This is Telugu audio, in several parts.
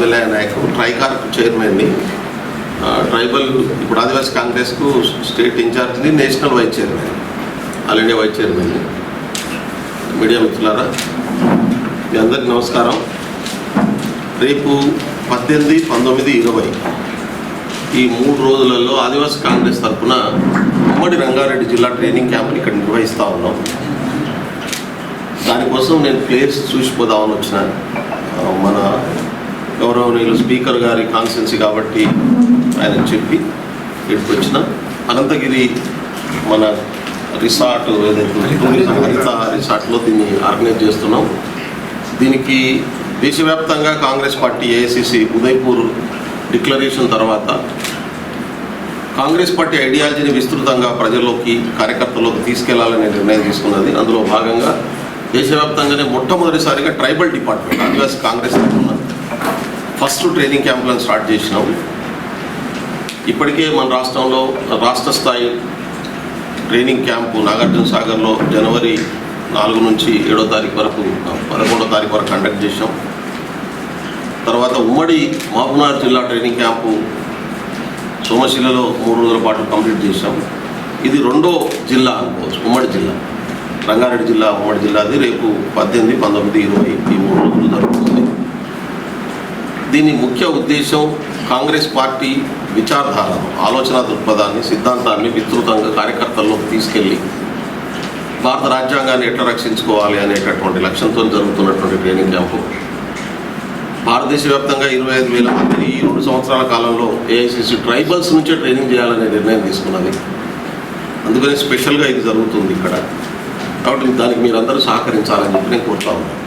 బెల్లయ్య నాయక్ ట్రైకార్ చైర్మన్ని ట్రైబల్ ఇప్పుడు ఆదివాసీ కాంగ్రెస్కు state ఇన్ఛార్జ్ని national vice chairman all India vice చైర్మన్ని media మిత్రులారా మీ అందరికీ నమస్కారం. రేపు పద్దెనిమిది పంతొమ్మిది ఇరవై ఈ మూడు రోజులలో ఆదివాసీ కాంగ్రెస్ తరఫున ఉమ్మడి రంగారెడ్డి జిల్లా ట్రైనింగ్ క్యాంప్ని ఇక్కడ నిర్వహిస్తూ ఉన్నాం. దానికోసం నేను ప్లేస్ చూసిపోదామని వచ్చిన మన గౌరవనీయులు స్పీకర్ గారి కాన్స్టెన్సీ కాబట్టి ఆయన చెప్పి ఇక్కడికి వచ్చిన అనంతగిరి మన రిసార్ట్ ఏదైతే హరిత రిసార్ట్లో దీన్ని ఆర్గనైజ్ చేస్తున్నాం. దీనికి దేశవ్యాప్తంగా Congress party AICC Udaipur declaration తర్వాత కాంగ్రెస్ పార్టీ ఐడియాలజీని విస్తృతంగా ప్రజల్లోకి కార్యకర్తల్లోకి తీసుకెళ్ళాలనే నిర్ణయం తీసుకున్నది. అందులో భాగంగా దేశవ్యాప్తంగానే మొట్టమొదటిసారిగా ట్రైబల్ డిపార్ట్మెంట్ ఆదివాసీ కాంగ్రెస్ తరఫున ఫస్ట్ ట్రైనింగ్ క్యాంపులను స్టార్ట్ చేసినాం. ఇప్పటికే మన రాష్ట్రంలో రాష్ట్ర స్థాయి ట్రైనింగ్ క్యాంపు నాగార్జున సాగర్లో జనవరి నాలుగు నుంచి ఏడో తారీఖు వరకు పదకొండో తారీఖు వరకు కండక్ట్ చేసాం తర్వాత ఉమ్మడి మహబూబ్నగర్ జిల్లా ట్రైనింగ్ క్యాంపు సోమశిలలో మూడు రోజుల పాటు కంప్లీట్ చేసాం ఇది రెండో జిల్లా అనుకోవచ్చు ఉమ్మడి జిల్లా. రంగారెడ్డి జిల్లా ఉమ్మడి జిల్లాది రేపు పద్దెనిమిది పంతొమ్మిది ఇరవై ఈ మూడు రోజులు జరుగుతుంది. దీని ముఖ్య ఉద్దేశం కాంగ్రెస్ పార్టీ విచారధారను ఆలోచన దృక్పథాన్ని సిద్ధాంతాన్ని విస్తృతంగా కార్యకర్తల్లోకి తీసుకెళ్ళి భారత రాజ్యాంగాన్ని ఎట్లా రక్షించుకోవాలి అనేటటువంటి లక్ష్యంతో జరుగుతున్నటువంటి ట్రైనింగ్ క్యాంపు. భారతదేశ వ్యాప్తంగా ఇరవై ఐదు వేల మంది ఈ రెండు సంవత్సరాల కాలంలో ఏఐసిసి ట్రైబల్స్ నుంచే ట్రైనింగ్ చేయాలనే నిర్ణయం తీసుకున్నది. అందుకని స్పెషల్గా ఇది జరుగుతుంది ఇక్కడ. కాబట్టి దానికి మీరందరూ సహకరించాలని చెప్పి నేను కోరుతా ఉన్నాను.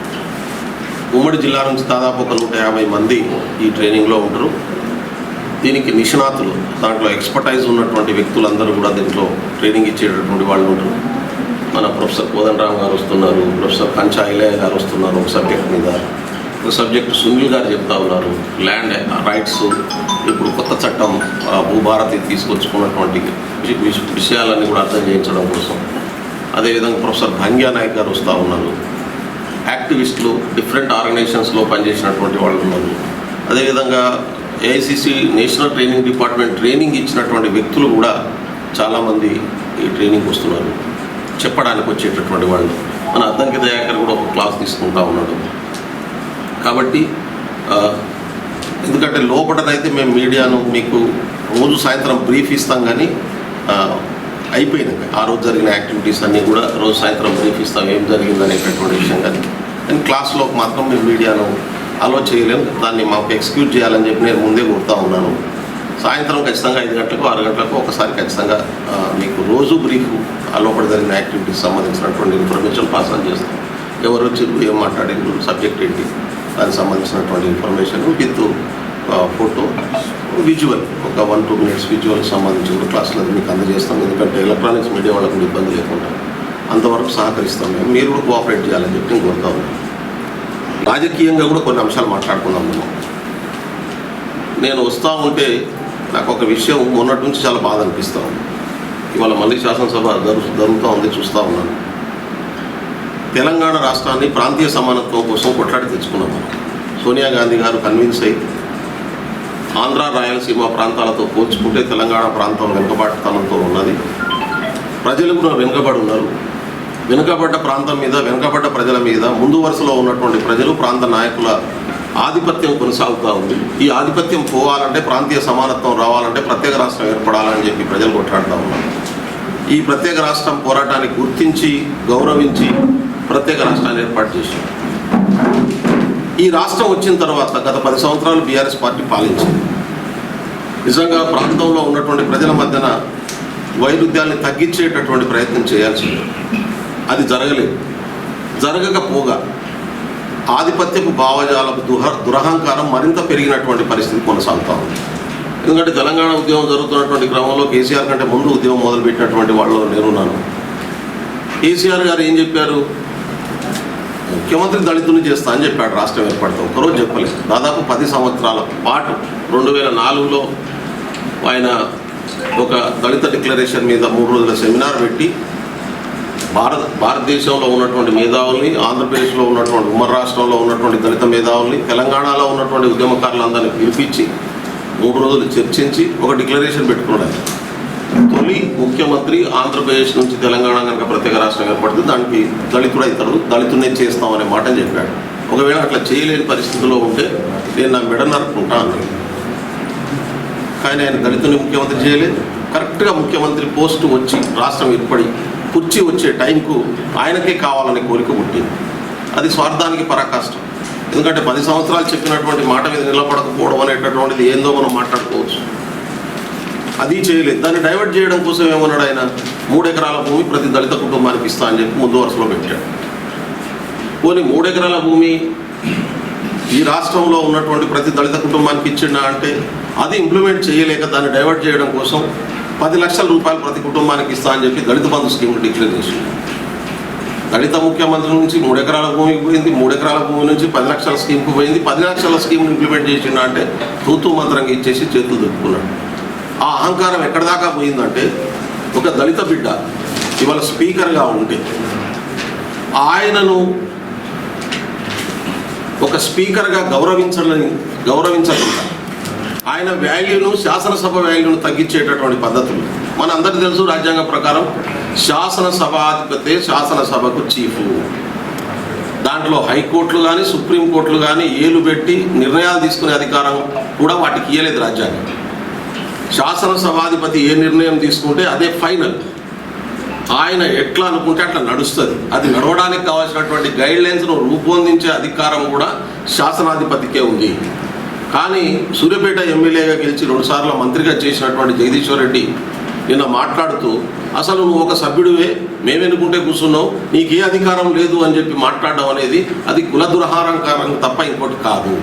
ఉమ్మడి జిల్లా నుంచి దాదాపు ఒక నూట యాభై మంది ఈ ట్రైనింగ్లో ఉంటారు. దీనికి నిష్ణాతులు దాంట్లో ఎక్స్పర్టైజ్ ఉన్నటువంటి వ్యక్తులందరూ కూడా దీంట్లో ట్రైనింగ్ ఇచ్చేటటువంటి వాళ్ళు ఉంటారు. మన ప్రొఫెసర్ కోదండరామ్ గారు వస్తున్నారు ప్రొఫెసర్ కంచా గారు వస్తున్నారు ఒక సబ్జెక్ట్ మీద. ఒక సబ్జెక్ట్ సునీల్ గారు చెప్తా ఉన్నారు ల్యాండ్ రైట్స్ ఇప్పుడు కొత్త చట్టం భూభారతి తీసుకొచ్చుకున్నటువంటి విషయాలన్నీ కూడా అర్థం చేయించడం కోసం. అదేవిధంగా ప్రొఫెసర్ భంగ్యా నాయక్ గారు వస్తూ ఉన్నారు. యాక్టివిస్టులు డిఫరెంట్ ఆర్గనైజేషన్స్లో పనిచేసినటువంటి వాళ్ళు ఉన్నారు. అదేవిధంగా AICC national training department training ఇచ్చినటువంటి వ్యక్తులు కూడా చాలామంది ఈ ట్రైనింగ్ వస్తున్నారు. చెప్పడానికి వచ్చేటటువంటి వాళ్ళు. మన అద్దంకి దయాకర్ కూడా ఒక క్లాస్ తీసుకుంటా ఉన్నాడు. కాబట్టి ఎందుకంటే లోపలనైతే మేము మీడియాను మీకు రోజు సాయంత్రం బ్రీఫ్ ఇస్తాం కానీ అయిపోయింది. ఆ రోజు జరిగిన యాక్టివిటీస్ అన్నీ కూడా రోజు సాయంత్రం బ్రీఫ్ ఇస్తాం. ఏం జరిగింది అనేటటువంటి విషయం కానీ. కానీ క్లాస్లో మాత్రం మేము మీడియాను అలో చేయలేము దాన్ని మాకు ఎక్స్క్యూజ్ చేయాలని చెప్పి నేను ముందే కోరుతా ఉన్నాను. సాయంత్రం ఖచ్చితంగా ఐదు గంటలకు ఆరు గంటలకు ఒకసారి ఖచ్చితంగా మీకు రోజు బ్రీఫ్ అలోపడ జరిగిన యాక్టివిటీస్ సంబంధించినటువంటి ఇన్ఫర్మేషన్ పాస్ ఆన్ చేస్తాం. ఎవరు వచ్చారు ఏం మాట్లాడిండ్రు సబ్జెక్ట్ ఏంటి దానికి సంబంధించినటువంటి ఇన్ఫర్మేషన్ విత్ ఫోటో. విజువల్ ఒక వన్ టూ మినిట్స్ విజువల్ సంబంధించి కూడా క్లాసులు అది మీకు అందజేస్తాం. ఎందుకంటే ఎలక్ట్రానిక్స్ మీడియా వాళ్ళకు కూడా ఇబ్బంది లేకుండా అంతవరకు సహకరిస్తాం మేము. మీరు కూడా కోఆపరేట్ చేయాలని చెప్పి నేను కోరుతా ఉన్నాను. రాజకీయంగా కూడా కొన్ని అంశాలు మాట్లాడుకుందాం మనం నేను వస్తూ ఉంటే నాకు ఒక విషయం మొన్నటి నుంచి చాలా బాధ అనిపిస్తూ ఉంది. ఇవాళ మళ్ళీ శాసనసభ జరుగుతూ ఉంది చూస్తూ ఉన్నాను. తెలంగాణ రాష్ట్రాన్ని ప్రాంతీయ సమానత్వం కోసం కొట్లాడి తెచ్చుకున్నాం సోనియా గాంధీ గారు కన్విన్స్ అయ్యి ఆంధ్ర రాయలసీమ ప్రాంతాలతో పోల్చుకుంటే తెలంగాణ ప్రాంతం వెనుకబాటుతనంతో ఉన్నది. ప్రజలు కూడా వెనుకబడి ఉన్నారు. వెనుకబడ్డ ప్రాంతం మీద వెనుకబడ్డ ప్రజల మీద ముందు వరుసలో ఉన్నటువంటి ప్రజలు ప్రాంత నాయకుల ఆధిపత్యం కొనసాగుతూ ఉంది. ఈ ఆధిపత్యం పోవాలంటే ప్రాంతీయ సమానత్వం రావాలంటే ప్రత్యేక రాష్ట్రం ఏర్పడాలని చెప్పి ప్రజలు కొట్లాడుతూ ఉన్నారు. ఈ ప్రత్యేక రాష్ట్రం పోరాటాన్ని గుర్తించి గౌరవించి ప్రత్యేక రాష్ట్రాన్ని ఏర్పాటు చేశారు ఈ రాష్ట్రం వచ్చిన తర్వాత గత పది సంవత్సరాలు బీఆర్ఎస్ పార్టీ పాలించింది. నిజంగా ప్రాంతంలో ఉన్నటువంటి ప్రజల మధ్యన వైరుధ్యాన్ని తగ్గించేటటువంటి ప్రయత్నం చేయాల్సింది. అది జరగలేదు. జరగకపోగా ఆధిపత్యపు భావజాలపు దుహ దురహంకారం మరింత పెరిగినటువంటి పరిస్థితి కొనసాగుతూ ఉంది. ఎందుకంటే తెలంగాణ ఉద్యమం జరుగుతున్నటువంటి క్రమంలో కేసీఆర్ కంటే ముందు ఉద్యమం మొదలుపెట్టినటువంటి వాళ్ళు నేనున్నాను. కేసీఆర్ గారు ఏం చెప్పారు? ముఖ్యమంత్రి దళితులు చేస్తా అని చెప్పాడు రాష్ట్రం ఏర్పడితే ఒకరోజు చెప్పలేదు. దాదాపు పది సంవత్సరాల పాటు రెండు వేల నాలుగులో ఆయన ఒక దళిత డిక్లరేషన్ మీద మూడు రోజుల సెమినార్ పెట్టి భారత భారతదేశంలో ఉన్నటువంటి మేధావుల్ని ఆంధ్రప్రదేశ్లో ఉన్నటువంటి ఉమ్మడి రాష్ట్రంలో ఉన్నటువంటి దళిత మేధావుల్ని తెలంగాణలో ఉన్నటువంటి ఉద్యమకారులందరినీ పిలిపించి మూడు రోజులు చర్చించి ఒక డిక్లరేషన్ పెట్టుకున్నాడు తొలి ముఖ్యమంత్రి ఆంధ్రప్రదేశ్ నుంచి తెలంగాణ కనుక ప్రత్యేక రాష్ట్రం ఏర్పడితే దానికి దళితుడు అవుతాడు. దళితుడినే చేస్తామనే మాటని చెప్పాడు. ఒకవేళ అట్లా చేయలేని పరిస్థితిలో ఉంటే నేను నా మెడ నరుకుంటా అన్నాడు. కానీ ఆయన దళితుని ముఖ్యమంత్రి చేయలేదు. కరెక్ట్గా ముఖ్యమంత్రి పోస్ట్ వచ్చి రాష్ట్రం ఏర్పడి కుర్చీ వచ్చే టైంకు ఆయనకే కావాలనే కోరిక పుట్టింది. అది స్వార్థానికి పరాకాష్టం. ఎందుకంటే పది సంవత్సరాలు చెప్పినటువంటి మాట మీద నిలబడకపోవడం అనేటటువంటిది ఏందో మనం మాట్లాడుకోవచ్చు. అది చేయలేదు. దాన్ని డైవర్ట్ చేయడం కోసం ఏమన్నాడు ఆయన? మూడు ఎకరాల భూమి ప్రతి దళిత కుటుంబానికి ఇస్తా అని చెప్పి ముందు వరుసలో పెట్టాడు. పోనీ మూడు ఎకరాల భూమి ఈ రాష్ట్రంలో ఉన్నటువంటి ప్రతి దళిత కుటుంబానికి ఇచ్చిండా అంటే అది ఇంప్లిమెంట్ చేయలేక దాన్ని డైవర్ట్ చేయడం కోసం పది లక్షల రూపాయలు ప్రతి కుటుంబానికి ఇస్తా అని చెప్పి దళిత బంధు స్కీమ్ డిక్లేర్ చేసింది దళిత ముఖ్యమంత్రి నుంచి మూడు ఎకరాల భూమికి పోయింది మూడు ఎకరాల భూమి నుంచి పది లక్షల స్కీమ్కి పోయింది పది లక్షల స్కీమ్ ఇంప్లిమెంట్ చేసిండ అంటే తూతూ మంత్రంగా ఇచ్చేసి చేతులు దుక్కున్నాడు. ఆ అహంకారం ఎక్కడ దాకా పోయిందంటే ఒక దళిత బిడ్డ ఇవాళ స్పీకర్గా ఉంటే ఆయనను ఒక స్పీకర్గా గౌరవించాలని గౌరవించకుండా ఆయన వాల్యూను శాసనసభ వాల్యూను తగ్గించేటటువంటి పద్ధతులు. మన అందరికీ తెలుసు రాజ్యాంగ ప్రకారం శాసనసభాధిపతే శాసనసభకు చీఫ్. దాంట్లో హైకోర్టులు కానీ సుప్రీంకోర్టులు కానీ ఏలు పెట్టి నిర్ణయాలు తీసుకునే అధికారం కూడా వాటికి ఇయ్యలేదు రాజ్యాంగం. శాసనసభాధిపతి ఏ నిర్ణయం తీసుకుంటే అదే ఫైనల్. ఆయన ఎట్లా అనుకుంటే అట్లా నడుస్తుంది. అది నడవడానికి కావాల్సినటువంటి గైడ్ లైన్స్ను రూపొందించే అధికారం కూడా శాసనాధిపతికే ఉంది. కానీ సూర్యాపేట ఎమ్మెల్యేగా గెలిచి రెండుసార్లు మంత్రిగా చేసినటువంటి జగదీశ్వర్ రెడ్డి నిన్న మాట్లాడుతూ అసలు నువ్వు ఒక సభ్యుడివే మేమెనుకుంటే కూర్చున్నావు నీకు ఏ అధికారం లేదు అని చెప్పి మాట్లాడడం అనేది అది కుల దురహారంకారం తప్ప ఇంకోటి కాదు.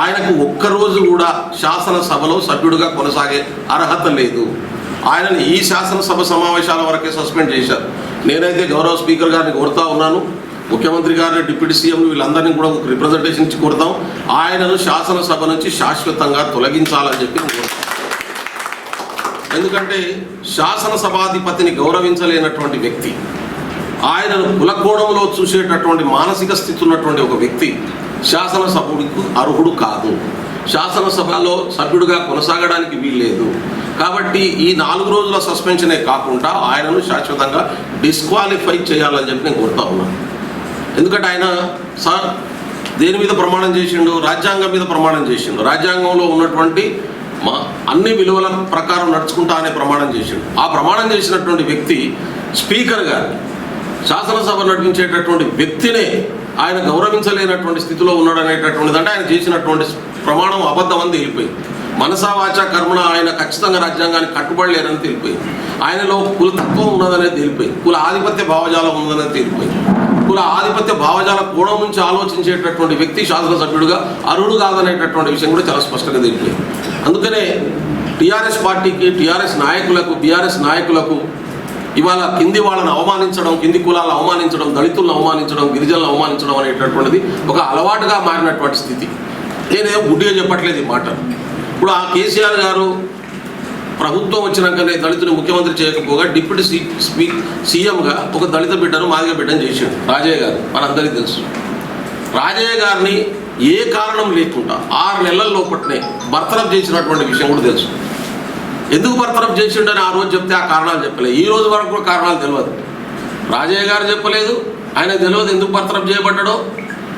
ఆయనకు ఒక్కరోజు కూడా శాసనసభలో సభ్యుడిగా కొనసాగే అర్హత లేదు. ఆయనని ఈ శాసనసభ సమావేశాల వరకే సస్పెండ్ చేశారు. నేనైతే గౌరవ స్పీకర్ గారిని కోరుతా ఉన్నాను. ముఖ్యమంత్రి గారిని డిప్యూటీ సీఎం వీళ్ళందరినీ కూడా ఒక రిప్రజెంటేషన్ ఇచ్చి కోరుతాం. ఆయనను శాసనసభ నుంచి శాశ్వతంగా తొలగించాలని చెప్పి ఎందుకంటే శాసనసభాధిపతిని గౌరవించలేనటువంటి వ్యక్తి ఆయనను కులకోణంలో చూసేటటువంటి మానసిక స్థితి ఉన్నటువంటి ఒక వ్యక్తి శాసనసభ్యుడికి అర్హుడు కాదు. శాసనసభలో సభ్యుడిగా కొనసాగడానికి వీల్లేదు. కాబట్టి ఈ నాలుగు రోజుల సస్పెన్షనే కాకుండా ఆయనను శాశ్వతంగా డిస్క్వాలిఫై చేయాలని చెప్పి నేను కోరుతా ఉన్నాను ఎందుకంటే ఆయన సార్ దేని మీద ప్రమాణం చేసిండు? రాజ్యాంగం మీద ప్రమాణం చేసిండు. రాజ్యాంగంలో ఉన్నటువంటి మా అన్ని విలువల ప్రకారం నడుచుకుంటా అనే ప్రమాణం చేసిండు. ఆ ప్రమాణం చేసినటువంటి వ్యక్తి స్పీకర్ గారు. శాసనసభ నడిపించేటటువంటి వ్యక్తినే ఆయన గౌరవించలేనటువంటి స్థితిలో ఉన్నాడు అనేటటువంటిది అంటే ఆయన చేసినటువంటి ప్రమాణం అబద్ధం అని తెలిపోయింది. మనసా వాచ కర్మణ ఆయన ఖచ్చితంగా రాజ్యాంగానికి కట్టుబడలేరని తెలిపోయింది. ఆయనలో కులతత్వం ఉన్నదనేది తేలిపోయింది. కుల ఆధిపత్య భావజాలం ఉందనేది తేలిపోయింది. కుల ఆధిపత్య భావజాల కోణం నుంచి ఆలోచించేటటువంటి వ్యక్తి శాసనసభ్యుడిగా అరుడు కాదనేటటువంటి విషయం కూడా చాలా స్పష్టంగా తెలిపోయింది. అందుకనే టీఆర్ఎస్ పార్టీకి టీఆర్ఎస్ నాయకులకు బీఆర్ఎస్ నాయకులకు ఇవాళ కింది వాళ్ళని అవమానించడం కింది కులాలను అవమానించడం దళితులను అవమానించడం గిరిజనులను అవమానించడం అనేటటువంటిది ఒక అలవాటుగా మారినటువంటి స్థితి. నేనే గుడ్డిగా చెప్పట్లేదు ఈ మాట ఇప్పుడు ఆ కేసీఆర్ గారు ప్రభుత్వం వచ్చినాకనే దళితుని ముఖ్యమంత్రి చేయకపోగా డిప్యూటీ సీ స్పీ సీఎంగా ఒక దళిత బిడ్డను మాదిగ బిడ్డను చేశాడు రాజయ్య గారు మనందరికీ తెలుసు. రాజయ్య గారిని ఏ కారణం లేకుండా ఆరు నెలల లోపట్నే బర్తరఫ్ చేసినటువంటి విషయం కూడా తెలుసు. ఎందుకు బర్తరఫ్ చేసిండని ఆ రోజు చెప్తే ఆ కారణాలు చెప్పలేదు ఈ రోజు వరకు కూడా కారణాలు తెలియదు. రాజయ్య గారు చెప్పలేదు. ఆయన తెలియదు ఎందుకు బర్తరఫ్ చేయబడ్డాడో.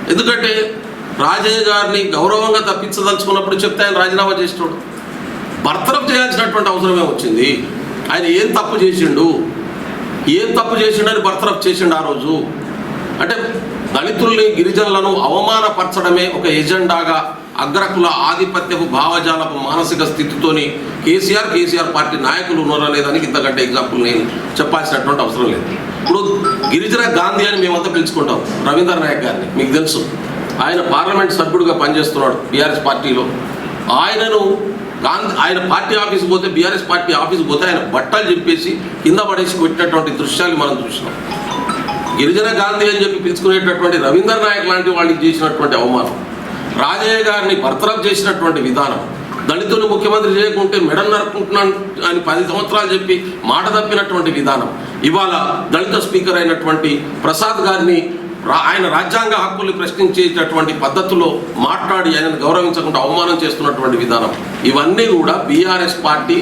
ఎందుకంటే రాజయ్య గారిని గౌరవంగా తప్పించదలుచుకున్నప్పుడు చెప్తే ఆయన రాజీనామా చేసినాడు బర్తరఫ్ చేయాల్సినటువంటి అవసరమే వచ్చింది. ఆయన ఏం తప్పు చేసిండు? ఏం తప్పు చేసిండని బర్తరఫ్ చేసిండు ఆ రోజు? అంటే దళితుల్ని గిరిజనులను అవమానపరచడమే ఒక ఎజెండాగా అగ్రకుల ఆధిపత్యపు భావజాలపు మానసిక స్థితితోని కేసీఆర్ కేసీఆర్ పార్టీ నాయకులు ఉన్నారా లేదానికి ఇంతకంటే ఎగ్జాంపుల్ నేను చెప్పాల్సినటువంటి అవసరం లేదు. ఇప్పుడు గిరిజన గాంధీ అని మేమంతా పిలుచుకుంటాం రవీంద్ర నాయక్ గారిని మీకు తెలుసు. ఆయన పార్లమెంట్ సభ్యుడిగా పనిచేస్తున్నాడు బీఆర్ఎస్ పార్టీలో. ఆయనను గాంధీ ఆయన పార్టీ ఆఫీస్కి పోతే బీఆర్ఎస్ పార్టీ ఆఫీస్కి పోతే ఆయన బట్టలు చెప్పేసి కింద పడేసి పెట్టినటువంటి దృశ్యాలు మనం చూసినాం. గిరిజన గాంధీ అని చెప్పి పిలుచుకునేటటువంటి రవీంద్ర నాయక్ లాంటి వాళ్ళకి చేసినటువంటి అవమానం. రాజయ్య గారిని బర్తరఫ్ చేసినటువంటి విధానం దళితులు ముఖ్యమంత్రి చేయకుంటే మెడల్ నరుకుంటున్నాను అని పది సంవత్సరాలు చెప్పి మాట తప్పినటువంటి విధానం ఇవాళ దళిత స్పీకర్ అయినటువంటి ప్రసాద్ గారిని రా- ఆయన రాజ్యాంగ హక్కుల్ని ప్రశ్నించేటటువంటి పద్ధతిలో మాట్లాడి ఆయనను గౌరవించకుండా అవమానం చేస్తున్నటువంటి విధానం ఇవన్నీ కూడా బీఆర్ఎస్ పార్టీ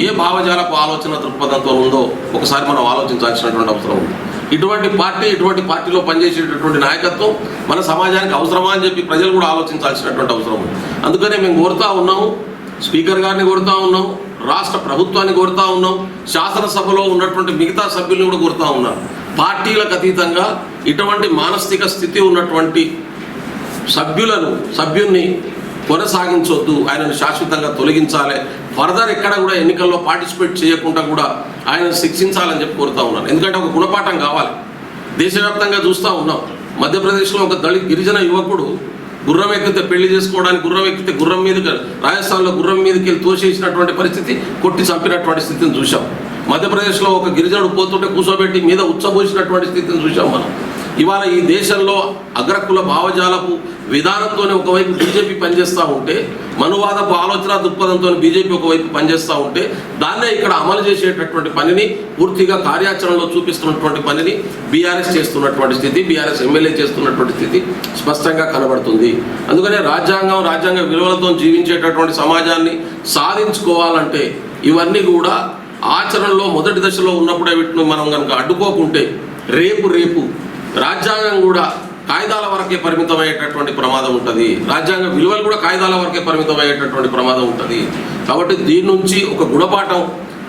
ఏ భావజాలపు ఆలోచన దృక్పథంతో ఉందో ఒకసారి మనం ఆలోచించాల్సినటువంటి అవసరం ఉంది. ఇటువంటి పార్టీ ఇటువంటి పార్టీలో పనిచేసేటటువంటి నాయకత్వం మన సమాజానికి అవసరమా అని చెప్పి ప్రజలు కూడా ఆలోచించాల్సినటువంటి అవసరం ఉంది. అందుకనే మేము కోరుతా ఉన్నాము స్పీకర్ గారిని కోరుతా ఉన్నాం రాష్ట్ర ప్రభుత్వాన్ని కోరుతా ఉన్నాం శాసనసభలో ఉన్నటువంటి మిగతా సభ్యులను కూడా కోరుతా ఉన్నాం పార్టీలకు అతీతంగా ఇటువంటి మానసిక స్థితి ఉన్నటువంటి సభ్యులను సభ్యుల్ని కొనసాగించొద్దు ఆయనను శాశ్వతంగా తొలగించాలి. ఫర్దర్ ఎక్కడ కూడా ఎన్నికల్లో పార్టిసిపేట్ చేయకుండా కూడా ఆయన శిక్షించాలని చెప్పి కోరుతా ఉన్నాను. ఎందుకంటే ఒక గుణపాఠం కావాలి. దేశవ్యాప్తంగా చూస్తూ ఉన్నాం. మధ్యప్రదేశ్లో ఒక దళిత గిరిజన యువకుడు గుర్రం ఎక్కితే పెళ్ళి చేసుకోవడానికి గుర్రం ఎక్కితే గుర్రం మీదకి రాజస్థాన్లో గుర్రం మీదకి వెళ్ళి తోసేసినటువంటి పరిస్థితి కొట్టి చంపినటువంటి స్థితిని చూసాం మధ్యప్రదేశ్లో ఒక గిరిజనుడు పోతుంటే కూర్చోబెట్టి మీద ఉచ్చబోసినటువంటి స్థితిని చూసాం మనం. ఇవాళ ఈ దేశంలో అగ్రకుల భావజాలపు విధానంతోనే ఒకవైపు బీజేపీ పనిచేస్తూ ఉంటే మనువాదపు ఆలోచన దృక్పథంతో బీజేపీ ఒకవైపు పనిచేస్తూ ఉంటే దాన్నే ఇక్కడ అమలు చేసేటటువంటి పనిని పూర్తిగా కార్యాచరణలో చూపిస్తున్నటువంటి పనిని బీఆర్ఎస్ చేస్తున్నటువంటి స్థితి బీఆర్ఎస్ ఎమ్మెల్యే చేస్తున్నటువంటి స్థితి స్పష్టంగా కనబడుతుంది. అందుకనే రాజ్యాంగం రాజ్యాంగ విలువలతో జీవించేటటువంటి సమాజాన్ని సాధించుకోవాలంటే ఇవన్నీ కూడా ఆచరణలో మొదటి దశలో ఉన్నప్పుడే వీటిని మనం కనుక అడ్డుకోకుంటే రేపు రేపు రాజ్యాంగం కూడా కాయిదాల వరకే పరిమితం అయ్యేటటువంటి ప్రమాదం ఉంటుంది. రాజ్యాంగ విలువలు కూడా కాయిదాల వరకే పరిమితం అయ్యేటటువంటి ప్రమాదం ఉంటుంది. కాబట్టి దీని నుంచి ఒక గుణపాఠం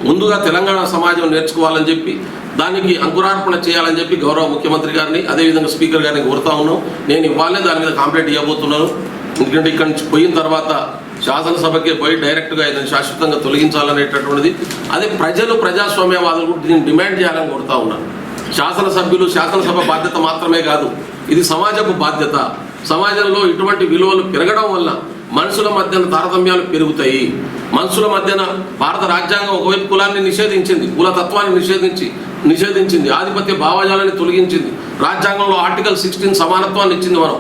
ముందుగా తెలంగాణ సమాజం నేర్చుకోవాలని చెప్పి దానికి అంకురార్పణ చేయాలని చెప్పి గౌరవ ముఖ్యమంత్రి గారిని అదేవిధంగా స్పీకర్ గారిని కోరుతా ఉన్నాం. నేను ఇవ్వాలే దాని మీద కాంప్లైంట్ ఇవ్వబోతున్నాను. ఎందుకంటే ఇక్కడి నుంచి పోయిన తర్వాత శాసనసభకే పోయి డైరెక్ట్గా ఇదని శాశ్వతంగా తొలగించాలనేటటువంటిది అదే ప్రజలు ప్రజాస్వామ్యవాదులు కూడా దీన్ని డిమాండ్ చేయాలని కోరుతా ఉన్నాను. శాసనసభ్యులు శాసనసభ బాధ్యత మాత్రమే కాదు ఇది సమాజపు బాధ్యత. సమాజంలో ఇటువంటి విలువలు పెరగడం వల్ల మనుషుల మధ్యన తారతమ్యాలు పెరుగుతాయి. మనుషుల మధ్యన భారత రాజ్యాంగం ఒకవైపు కులాన్ని నిషేధించింది కులతత్వాన్ని నిషేధించి నిషేధించింది ఆధిపత్య భావజాలాన్ని తొలగించింది. రాజ్యాంగంలో ఆర్టికల్ సిక్స్టీన్ సమానత్వాన్ని ఇచ్చింది మనం.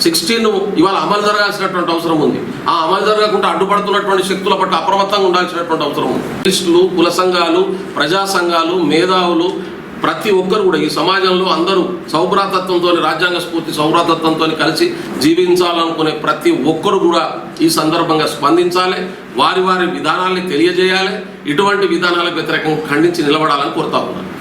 సిక్స్టీన్ ఇవాళ అమలు జరగాల్సినటువంటి అవసరం ఉంది. ఆ అమలు జరగకుండా అడ్డుపడుతున్నటువంటి శక్తుల పట్ల అప్రమత్తంగా ఉండాల్సినటువంటి అవసరం ఉంది. క్రిస్టులు కుల సంఘాలు ప్రజా సంఘాలు మేధావులు ప్రతి ఒక్కరు కూడా ఈ సమాజంలో అందరూ సౌభ్రాతత్వంతో రాజ్యాంగ స్ఫూర్తి సౌభ్రాతత్వంతో కలిసి జీవించాలనుకునే ప్రతి ఒక్కరు కూడా ఈ సందర్భంగా స్పందించాలి వారి వారి విధానాల్ని తెలియజేయాలి ఇటువంటి విధానాలకు వ్యతిరేకంగా ఖండించి నిలబడాలని కోరుతా ఉన్నాను.